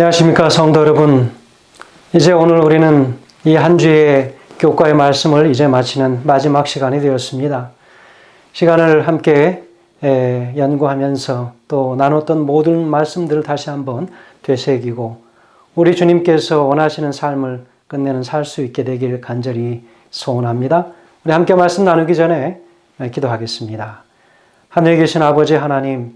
안녕하십니까 성도 여러분. 이제 오늘 우리는 이 한 주의 교과의 말씀을 이제 마치는 마지막 시간이 되었습니다. 시간을 함께 에, 연구하면서 또 나눴던 모든 말씀들을 다시 한번 되새기고 우리 주님께서 원하시는 삶을 끝내는 살 수 있게 되길 간절히 소원합니다. 우리 함께 말씀 나누기 전에 기도하겠습니다. 하늘에 계신 아버지 하나님,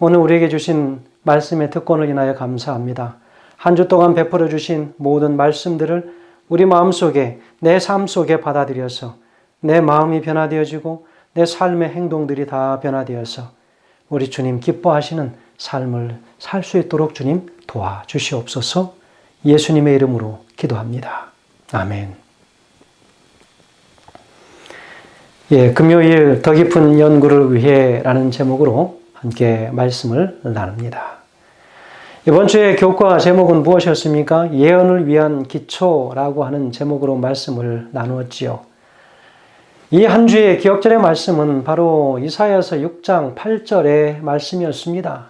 오늘 우리에게 주신 말씀의 특권을 인하여 감사합니다. 한 주 동안 베풀어 주신 모든 말씀들을 우리 마음 속에, 내 삶 속에 받아들여서 내 마음이 변화되어지고 내 삶의 행동들이 다 변화되어서 우리 주님 기뻐하시는 삶을 살 수 있도록 주님 도와주시옵소서 예수님의 이름으로 기도합니다. 아멘. 예, 금요일 더 깊은 연구를 위해라는 제목으로 함께 말씀을 나눕니다. 이번 주의 교과 제목은 무엇이었습니까? 예언을 위한 기초라고 하는 제목으로 말씀을 나누었지요. 이 한 주의 기억절의 말씀은 바로 이사야서 6장 8절의 말씀이었습니다.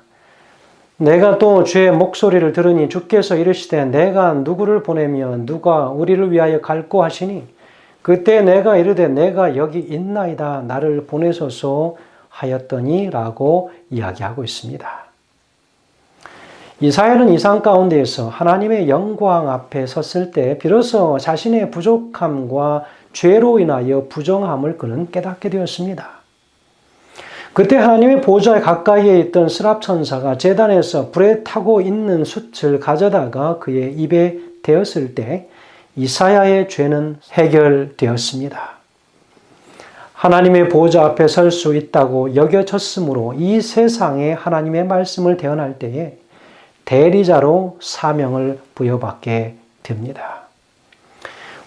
내가 또 주의 목소리를 들으니 주께서 이르시되 내가 누구를 보내며 누가 우리를 위하여 갈고 하시니 그때 내가 이르되 내가 여기 있나이다 나를 보내소서 하였더니 라고 이야기하고 있습니다. 이사야는 이상 가운데에서 하나님의 영광 앞에 섰을 때 비로소 자신의 부족함과 죄로 인하여 부정함을 그는 깨닫게 되었습니다. 그때 하나님의 보좌에 가까이에 있던 스랍 천사가 재단에서 불에 타고 있는 숯을 가져다가 그의 입에 대었을 때 이사야의 죄는 해결되었습니다. 하나님의 보좌 앞에 설 수 있다고 여겨졌으므로 이 세상에 하나님의 말씀을 대언할 때에 대리자로 사명을 부여받게 됩니다.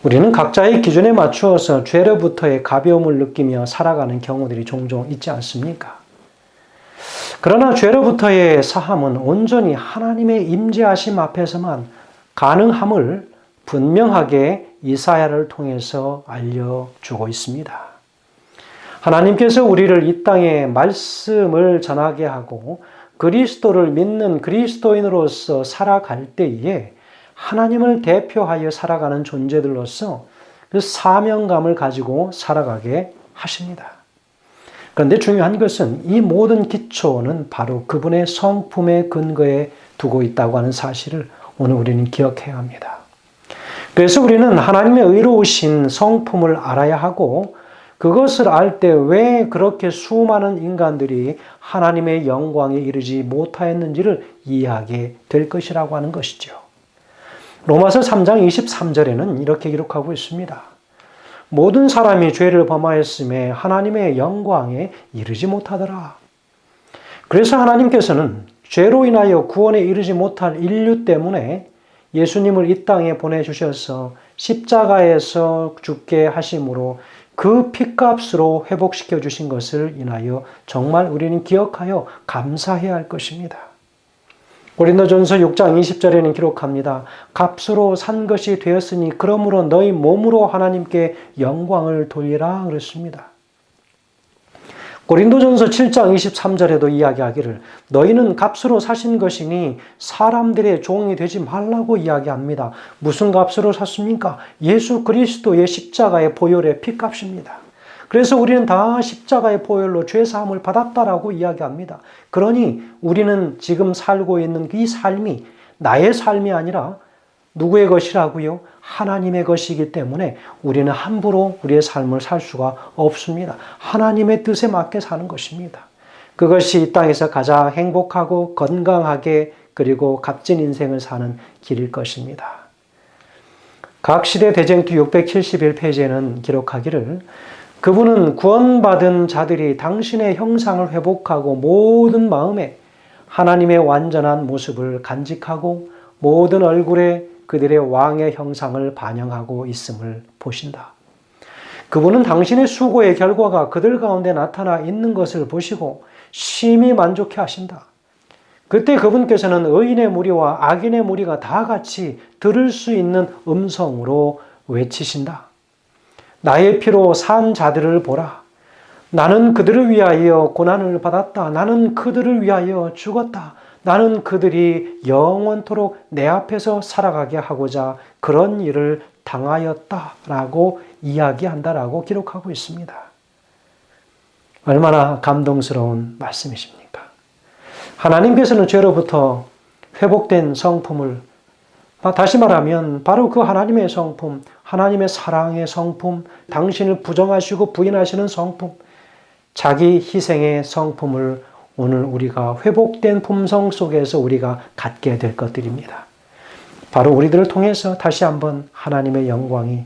우리는 각자의 기준에 맞추어서 죄로부터의 가벼움을 느끼며 살아가는 경우들이 종종 있지 않습니까? 그러나 죄로부터의 사함은 온전히 하나님의 임재하심 앞에서만 가능함을 분명하게 이사야를 통해서 알려주고 있습니다. 하나님께서 우리를 이 땅에 말씀을 전하게 하고 그리스도를 믿는 그리스도인으로서 살아갈 때에 하나님을 대표하여 살아가는 존재들로서 그 사명감을 가지고 살아가게 하십니다. 그런데 중요한 것은 이 모든 기초는 바로 그분의 성품의 근거에 두고 있다고 하는 사실을 오늘 우리는 기억해야 합니다. 그래서 우리는 하나님의 의로우신 성품을 알아야 하고 그것을 알 때 왜 그렇게 수많은 인간들이 하나님의 영광에 이르지 못하였는지를 이해하게 될 것이라고 하는 것이죠. 로마서 3장 23절에는 이렇게 기록하고 있습니다. 모든 사람이 죄를 범하였음에 하나님의 영광에 이르지 못하더라. 그래서 하나님께서는 죄로 인하여 구원에 이르지 못할 인류 때문에 예수님을 이 땅에 보내주셔서 십자가에서 죽게 하심으로 그 피값으로 회복시켜 주신 것을 인하여 정말 우리는 기억하여 감사해야 할 것입니다. 고린도전서 6장 20절에는 기록합니다. 값으로 산 것이 되었으니 그러므로 너희 몸으로 하나님께 영광을 돌리라 그랬습니다. 고린도전서 7장 23절에도 이야기하기를 너희는 값으로 사신 것이니 사람들의 종이 되지 말라고 이야기합니다. 무슨 값으로 샀습니까? 예수 그리스도의 십자가의 보혈의 피값입니다. 그래서 우리는 다 십자가의 보혈로 죄 사함을 받았다라고 이야기합니다. 그러니 우리는 지금 살고 있는 이 삶이 나의 삶이 아니라 누구의 것이라고요? 하나님의 것이기 때문에 우리는 함부로 우리의 삶을 살 수가 없습니다. 하나님의 뜻에 맞게 사는 것입니다. 그것이 이 땅에서 가장 행복하고 건강하게 그리고 값진 인생을 사는 길일 것입니다. 각 시대 대쟁투 671페이지에는 기록하기를 그분은 구원받은 자들이 당신의 형상을 회복하고 모든 마음에 하나님의 완전한 모습을 간직하고 모든 얼굴에 그들의 왕의 형상을 반영하고 있음을 보신다. 그분은 당신의 수고의 결과가 그들 가운데 나타나 있는 것을 보시고 심히 만족해 하신다. 그때 그분께서는 의인의 무리와 악인의 무리가 다 같이 들을 수 있는 음성으로 외치신다. 나의 피로 산 자들을 보라. 나는 그들을 위하여 고난을 받았다. 나는 그들을 위하여 죽었다. 나는 그들이 영원토록 내 앞에서 살아가게 하고자 그런 일을 당하였다라고 이야기한다라고 기록하고 있습니다. 얼마나 감동스러운 말씀이십니까? 하나님께서는 죄로부터 회복된 성품을 다시 말하면 바로 그 하나님의 성품, 하나님의 사랑의 성품, 당신을 부정하시고 부인하시는 성품, 자기 희생의 성품을 오늘 우리가 회복된 품성 속에서 우리가 갖게 될 것들입니다. 바로 우리들을 통해서 다시 한번 하나님의 영광이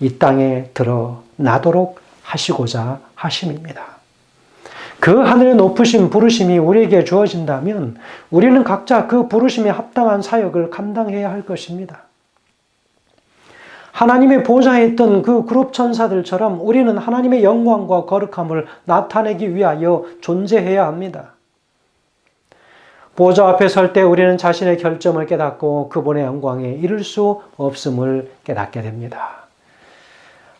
이 땅에 드러나도록 하시고자 하심입니다. 그 하늘의 높으신 부르심이 우리에게 주어진다면 우리는 각자 그 부르심에 합당한 사역을 감당해야 할 것입니다. 하나님의 보좌에 있던 그 그룹 천사들처럼 우리는 하나님의 영광과 거룩함을 나타내기 위하여 존재해야 합니다. 보좌 앞에 설 때 우리는 자신의 결점을 깨닫고 그분의 영광에 이를 수 없음을 깨닫게 됩니다.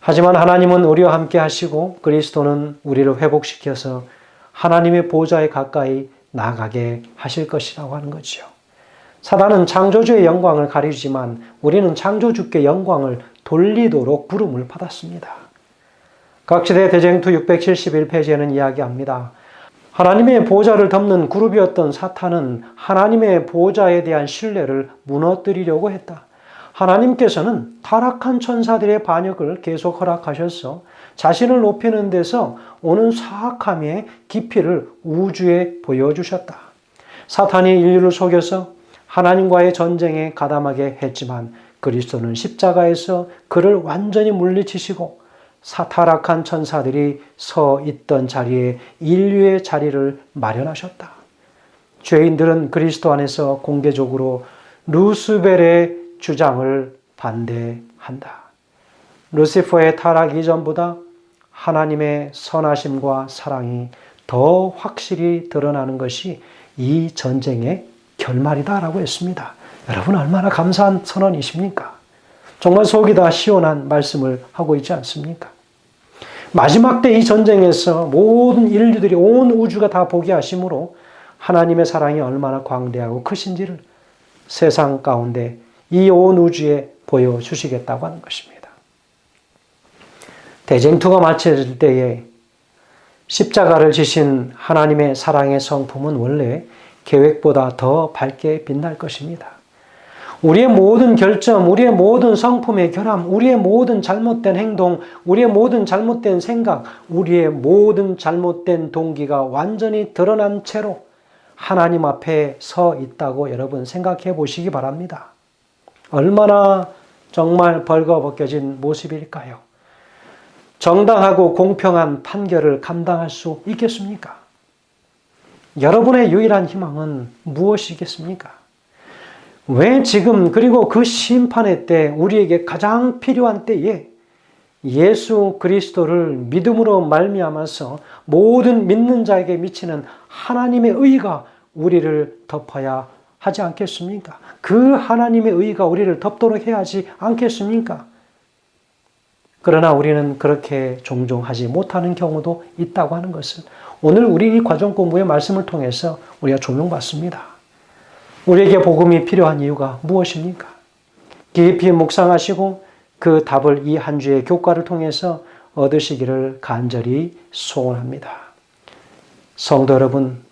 하지만 하나님은 우리와 함께 하시고 그리스도는 우리를 회복시켜서 하나님의 보좌에 가까이 나가게 하실 것이라고 하는 거죠. 사단은 창조주의 영광을 가리지만 우리는 창조주께 영광을 돌리도록 부름을 받았습니다. 각시대 대쟁투 671페이지에는 이야기합니다. 하나님의 보좌를 덮는 그룹이었던 사탄은 하나님의 보좌에 대한 신뢰를 무너뜨리려고 했다. 하나님께서는 타락한 천사들의 반역을 계속 허락하셔서 자신을 높이는 데서 오는 사악함의 깊이를 우주에 보여주셨다. 사탄이 인류를 속여서 하나님과의 전쟁에 가담하게 했지만 그리스도는 십자가에서 그를 완전히 물리치시고 사타락한 천사들이 서 있던 자리에 인류의 자리를 마련하셨다. 죄인들은 그리스도 안에서 공개적으로 루스벨의 주장을 반대한다. 루시퍼의 타락 이전보다 하나님의 선하심과 사랑이 더 확실히 드러나는 것이 이 전쟁의 결말이다라고 했습니다. 여러분 얼마나 감사한 선언이십니까? 정말 속이 다 시원한 말씀을 하고 있지 않습니까? 마지막 때 이 전쟁에서 모든 인류들이 온 우주가 다 보게 하심으로 하나님의 사랑이 얼마나 광대하고 크신지를 세상 가운데 이 온 우주에 보여주시겠다고 하는 것입니다. 대쟁투가 마쳐질 때에 십자가를 지신 하나님의 사랑의 성품은 원래 계획보다 더 밝게 빛날 것입니다. 우리의 모든 결점, 우리의 모든 성품의 결함, 우리의 모든 잘못된 행동, 우리의 모든 잘못된 생각, 우리의 모든 잘못된 동기가 완전히 드러난 채로 하나님 앞에 서 있다고 여러분 생각해 보시기 바랍니다. 얼마나 정말 벌거벗겨진 모습일까요? 정당하고 공평한 판결을 감당할 수 있겠습니까? 여러분의 유일한 희망은 무엇이겠습니까? 왜 지금 그리고 그 심판의 때 우리에게 가장 필요한 때에 예수 그리스도를 믿음으로 말미암아서 모든 믿는 자에게 미치는 하나님의 의가 우리를 덮어야 하지 않겠습니까? 그 하나님의 의가 우리를 덮도록 해야 하지 않겠습니까? 그러나 우리는 그렇게 종종 하지 못하는 경우도 있다고 하는 것을 오늘 우리 이 과정 공부의 말씀을 통해서 우리가 조명받습니다. 우리에게 복음이 필요한 이유가 무엇입니까? 깊이 묵상하시고 그 답을 이 한 주의 교과를 통해서 얻으시기를 간절히 소원합니다. 성도 여러분,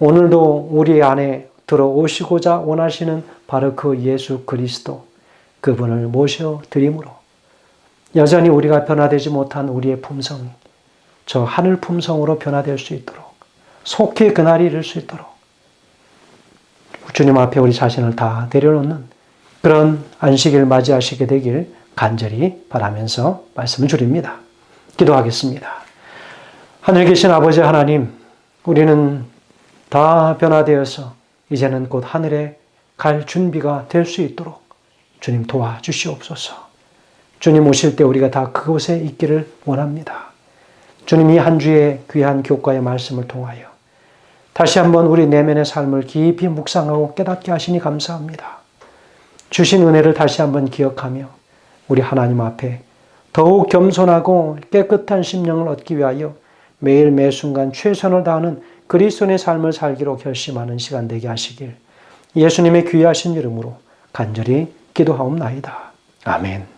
오늘도 우리 안에 들어오시고자 원하시는 바로 그 예수 그리스도, 그분을 모셔 드림으로 여전히 우리가 변화되지 못한 우리의 품성이 저 하늘 품성으로 변화될 수 있도록 속히 그날이 이를 수 있도록 주님 앞에 우리 자신을 다 내려놓는 그런 안식일 맞이하시게 되길 간절히 바라면서 말씀을 드립니다. 기도하겠습니다. 하늘 계신 아버지 하나님, 우리는 다 변화되어서 이제는 곧 하늘에 갈 준비가 될 수 있도록 주님 도와주시옵소서. 주님 오실 때 우리가 다 그곳에 있기를 원합니다. 주님 이 한 주의 귀한 교과의 말씀을 통하여 다시 한번 우리 내면의 삶을 깊이 묵상하고 깨닫게 하시니 감사합니다. 주신 은혜를 다시 한번 기억하며 우리 하나님 앞에 더욱 겸손하고 깨끗한 심령을 얻기 위하여 매일 매 순간 최선을 다하는 그리스도의 삶을 살기로 결심하는 시간 되게 하시길 예수님의 귀하신 이름으로 간절히 기도하옵나이다. 아멘.